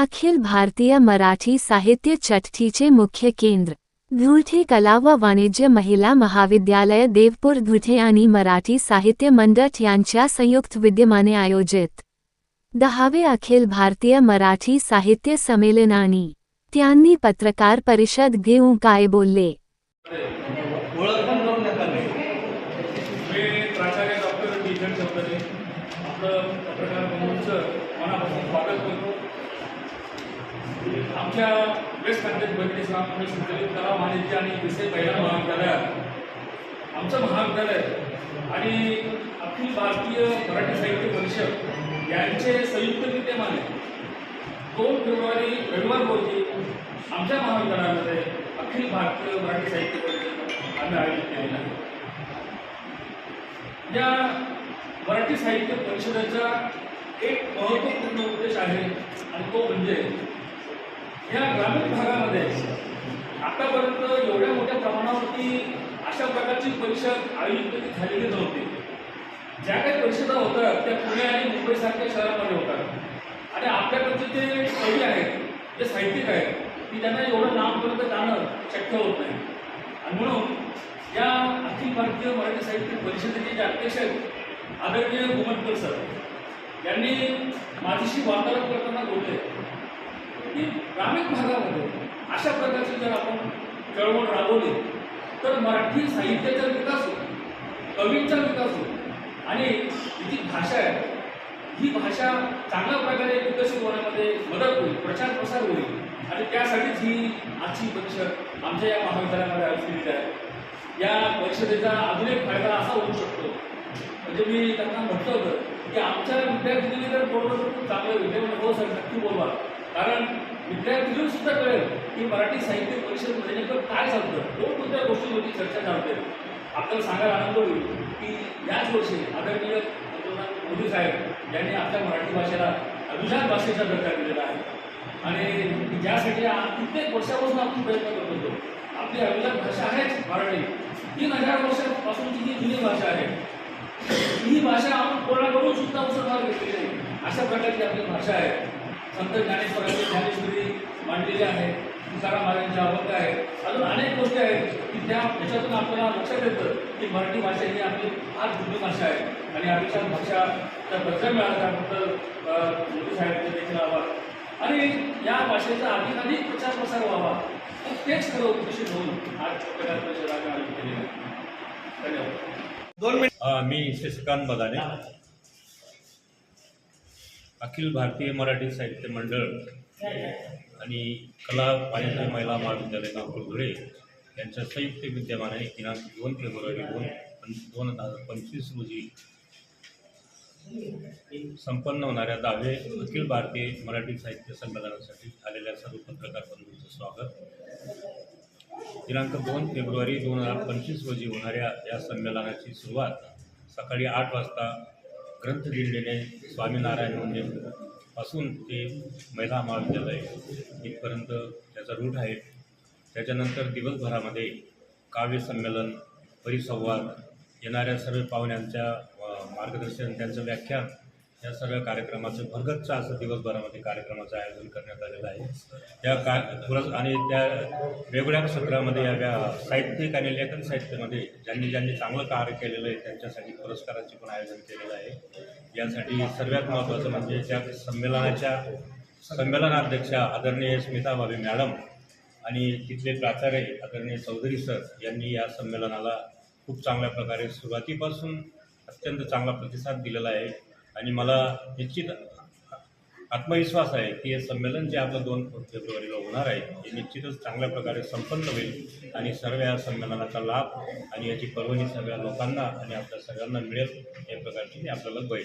अखिल भारतीय मराठी साहित्य चटठीचे मुख्य केंद्र. धुळठे कला व वाणिज्य महिला महाविद्यालय देवपूर धुळे आणि मराठी साहित्य मंडळ यांच्या संयुक्त विद्यमाने आयोजित. दहावे अखिल भारतीय मराठी साहित्य संमेलनानी त्यांनी पत्रकार परिषद घेऊन काय बोलले? आपलं पत्रकार मनापासून स्वागत करतो. आमच्या वेस्ट खानदेश बहिणी संचलित कला वाणिज्य आणि विषय पहिल्या महाविद्यालयात आमचं महाविद्यालय आणि अखिल भारतीय मराठी साहित्य परिषद यांचे संयुक्त विद्यमाने दोन फेब्रुवारी रविवार रोजी आमच्या महाविद्यालयामध्ये अखिल भारतीय मराठी साहित्य परिषद आम्ही आयोजित केलेलं आहे. या मराठी साहित्य परिषदेचा एक महत्त्वपूर्ण उद्देश आहे आणि तो म्हणजे या ग्रामीण भागामध्ये आतापर्यंत एवढ्या मोठ्या प्रमाणावरती अशा प्रकारची परिषद आयोजित कधी झालेली नव्हती. ज्या काही परिषदा होतात त्या पुणे आणि मुंबईसारख्या शहरामध्ये होतात आणि आपल्याकडचे जे कवी आहेत जे साहित्यिक आहेत की त्यांना एवढं लांबपर्यंत जाणं शक्य होत नाही. आणि म्हणून या अखिल भारतीय मराठी साहित्य परिषदेचे जे अध्यक्ष आहेत आदरणीय गुमटकर सर यांनी माझ्याशी वार्तालाप करताना बोलले. की ग्रामीण भागामध्ये अशा प्रकारची जर आपण चळवळ राबवली तर मराठी साहित्याचा विकास होईल कवींचा विकास होईल. आणि ही जी भाषा आहे ही भाषा चांगल्या प्रकारे विकसित होण्यामध्ये मदत होईल प्रचार प्रसार होईल. आणि त्यासाठीच ही आजची परिषद आमच्या या महाविद्यालयामध्ये आयोजित केलेली आहे. या परिषदेचा अजून एक फायदा असा होऊ शकतो म्हणजे मी त्यांना म्हटलं होतं की आमच्या विद्यार्थिनीने जर बोलवलं तर खूप चांगलं विद्यार्थी हो सर नक्की बोलवा. कारण विद्यार्थ्यांना सुद्धा कळेल की मराठी साहित्य परिषदमध्ये नेमकं काय चालतं. कोणकोणत्या गोष्टींवरती चर्चा चालते. आपल्याला सांगायला आनंद होईल की याच वर्षी आदरणीय पंतप्रधान मोदी साहेब यांनी आपल्या मराठी भाषेला अभिजात भाषेचा दर्जा दिलेला आहे. आणि ज्यासाठी कित्येक वर्षापासून आपण प्रयत्न करत होतो. आपली अभिजात भाषा आहेच मराठी. तीन हजार वर्षापासूनची ही जुनी भाषा आहे. ही भाषा आपण कोणाकडून सुद्धा मुसलमान घेतलेली नाही. अशा प्रकारची आपली भाषा आहे. संत ज्ञानेश्वरांची ज्ञानेश्वरी मांडलेली आहे तुकाराम महाराजांचे अभंग आहे. अजून अनेक गोष्टी आहेत की त्या याच्यातून आपल्याला लक्षात येतं की मराठी भाषा ही आपली फार जुनी भाषा आहे. आणि अभिजात भाषाचा दर्जा मिळाला त्याबद्दल मोदी साहेबांचे देखील आभार. आणि या भाषेचा अधिकाधिक प्रचार प्रसार व्हावा. तेच खरं उद्देश म्हणून आज पत्रकार परिषद आम्ही आयोजित केलेली आहे. धन्यवाद. दोन मिनिट. मी शशिकांत बदाने अखिल भारतीय मराठी साहित्य मंडळ आणि कला पाणी महिला महाविद्यालय नागपूर धुळे यांच्या संयुक्त विद्यमाने दिनांक दोन फेब्रुवारी दोन दोन हजार पंचवीस रोजी संपन्न होणाऱ्या दहावे अखिल भारतीय मराठी साहित्य संमेलनासाठी आलेल्या सर्व पत्रकार बंधूंचं स्वागत. दिनांक दोन फेब्रुवारी दोन हजार पंचवीस रोजी होणाऱ्या या संमेलनाची सुरुवात सकाळी आठ वाजता ग्रंथ ग्रंथदिंडीने स्वामीनारायण म्हणजे मंदिरपासून ते महिला महाविद्यालय इथपर्यंत त्याचा रूट आहे. त्याच्यानंतर दिवसभरामध्ये काव्य संमेलन परिसंवाद येणाऱ्या सर्व पाहुण्यांच्या मार्गदर्शन त्यांचं व्याख्यान या सगळ्या कार्यक्रमाचं भरगतचं असं दिवसभरामध्ये कार्यक्रमाचं आयोजन करण्यात आलेलं आहे. त्या का पुरस् आणि त्या वेगवेगळ्या सत्रामध्ये या व्या साहित्यिक आणि लेखन साहित्यामध्ये ज्यांनी ज्यांनी चांगलं कार्य केलेलं आहे त्यांच्यासाठी पुरस्काराचे पण आयोजन केलेलं आहे. यासाठी सर्वात महत्त्वाचं म्हणजे त्या संमेलनाच्या संमेलनाध्यक्षा आदरणीय स्मिता भावे मॅडम आणि तिथले प्राचार्य आदरणीय चौधरी सर यांनी या संमेलनाला खूप चांगल्या प्रकारे सुरुवातीपासून अत्यंत चांगला प्रतिसाद दिलेला आहे. आणि मला निश्चित आत्मविश्वास आहे की हे संमेलन जे आपलं दोन फेब्रुवारीला होणार आहे हे निश्चितच चांगल्या प्रकारे संपन्न होईल. आणि सर्व या संमेलनाचा लाभ आणि याची पर्वणी सगळ्या लोकांना आणि आपल्या सगळ्यांना मिळेल या प्रकारची मी आपल्याला ग्वाही